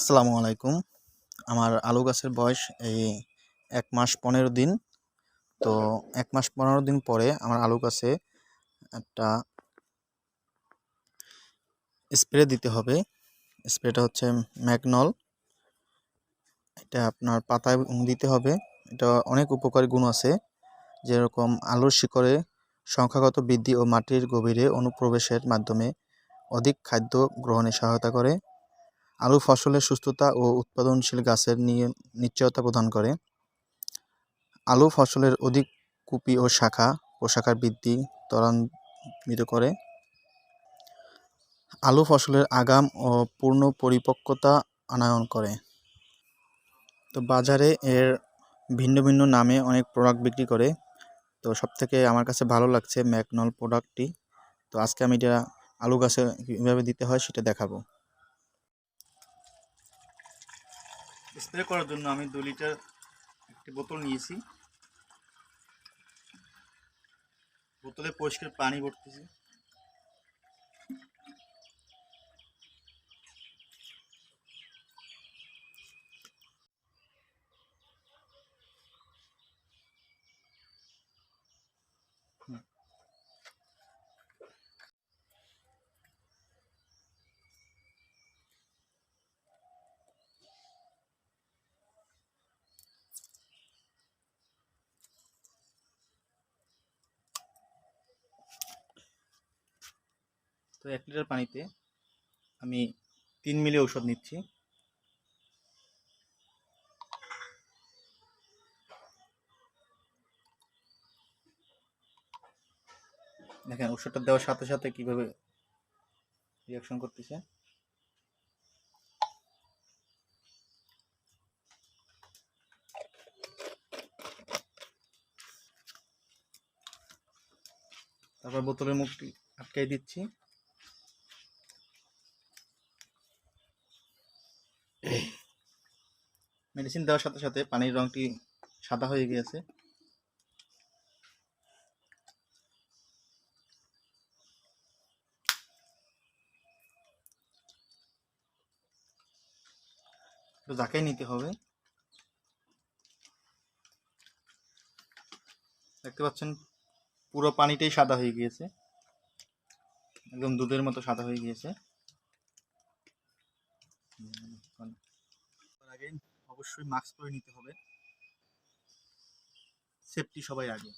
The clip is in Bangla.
আসসালামু আলাইকুম। আমার আলু গাছের বয়স এই এক মাস পনেরো দিন। তো এক মাস পনেরো দিন পরে আমার আলু গাছে একটা স্প্রে দিতে হবে। স্প্রেটা হচ্ছে ম্যাগনল। এটা আপনার পাতায় দিতে হবে। এটা অনেক উপকারী গুণ আছে। যেরকম আলুর শিকড়ে সংখ্যাগত বৃদ্ধি ও মাটির গভীরে অনুপ্রবেশের মাধ্যমে অধিক খাদ্য গ্রহণে সহায়তা করে। আলু ফসলের সুস্থতা ও উৎপাদনশীল গাছের নিয়ে নিশ্চয়তা প্রদান করে। আলু ফসলের অধিক কুপি ও শাখা পোশাকার বৃদ্ধি ত্বরান্বিত করে। আলু ফসলের আগাম ও পূর্ণ পরিপক্কতা আনায়ন করে। তো বাজারে এর ভিন্ন ভিন্ন নামে অনেক প্রোডাক্ট বিক্রি করে। তো সব থেকে আমার কাছে ভালো লাগছে ম্যাকনল প্রোডাক্টটি। তো আজকে আমি এটা আলু গাছে কীভাবে দিতে হয় সেটা দেখাবো। স্প্রে করার জন্য আমি দু লিটার একটি বোতল নিয়েছি। বোতলে পরিষ্কার পানি ভরতেছি। তো এক লিটার পানিতে আমি তিন মিলি ঔষধ নিচ্ছি। দেখেন ওষুধটা দেওয়ার সাথে সাথে কীভাবে রিয়াকশন করতেছে। তারপর বোতলের মুখটি আটকাই দিচ্ছি। মেডিসিন দেওয়ার সাথে সাথে পানির রংটি সাদা হয়ে গিয়েছে। তো জাকাই নিতে হবে। দেখতে পাচ্ছেন, পুরো পানিটাই সাদা হয়ে গিয়েছে। একদম দুধের মতো সাদা হয়ে গিয়েছে। অবশ্যই মাস্ক পরে নিতে হবে। সেফটি সবাই আগে।